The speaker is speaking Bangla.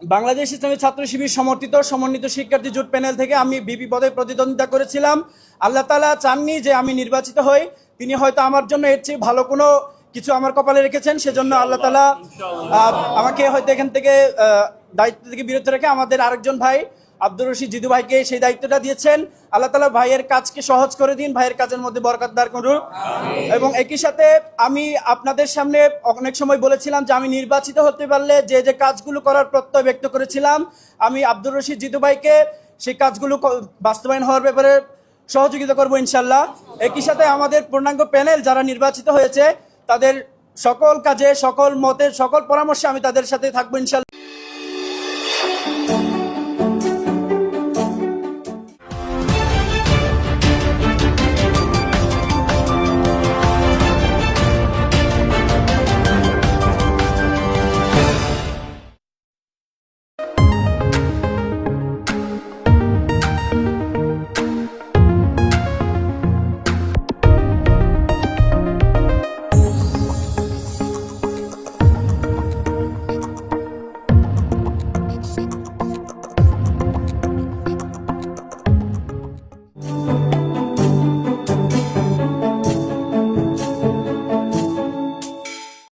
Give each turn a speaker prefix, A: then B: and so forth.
A: বাংলাদেশ ইসলামী ছাত্র শিবির সমর্থিত, সমন্বিত শিক্ষার্থী জোট প্যানেল থেকে আমি বিপি পদে প্রতিদ্বন্দ্বিতা করেছিলাম। আল্লাহ তালা চাননি যে আমি নির্বাচিত হই। তিনি হয়তো আমার জন্য এর চেয়ে ভালো কোনো কিছু আমার কপালে রেখেছেন, সেজন্য আল্লাহ তালা আমাকে হয়তো এখান থেকে দায়িত্ব থেকে বিরত রেখে আমাদের আরেকজন ভাই আব্দুর রশিদ জিদু ভাইকে সেই দায়িত্বটা দিয়েছেন। আল্লাহ তালা ভাইয়ের কাজকে সহজ করে দিন ভাইয়ের কাজের মধ্যে বরকত দার করুন। এবং একই সাথে আমি আপনাদের সামনে অনেক সময় বলেছিলাম যে আমি নির্বাচিত হতে পারলে যে যে কাজগুলো করার প্রত্যয় ব্যক্ত করেছিলাম আমি আব্দুর রশিদ জিদু ভাইকে সেই কাজগুলো বাস্তবায়ন হওয়ার ব্যাপারে সহযোগিতা করব ইনশাল্লাহ একই সাথে আমাদের পূর্ণাঙ্গ প্যানেল যারা নির্বাচিত হয়েছে তাদের সকল কাজে সকল মতের সকল পরামর্শে আমি তাদের সাথে থাকব ইনশাল্লাহ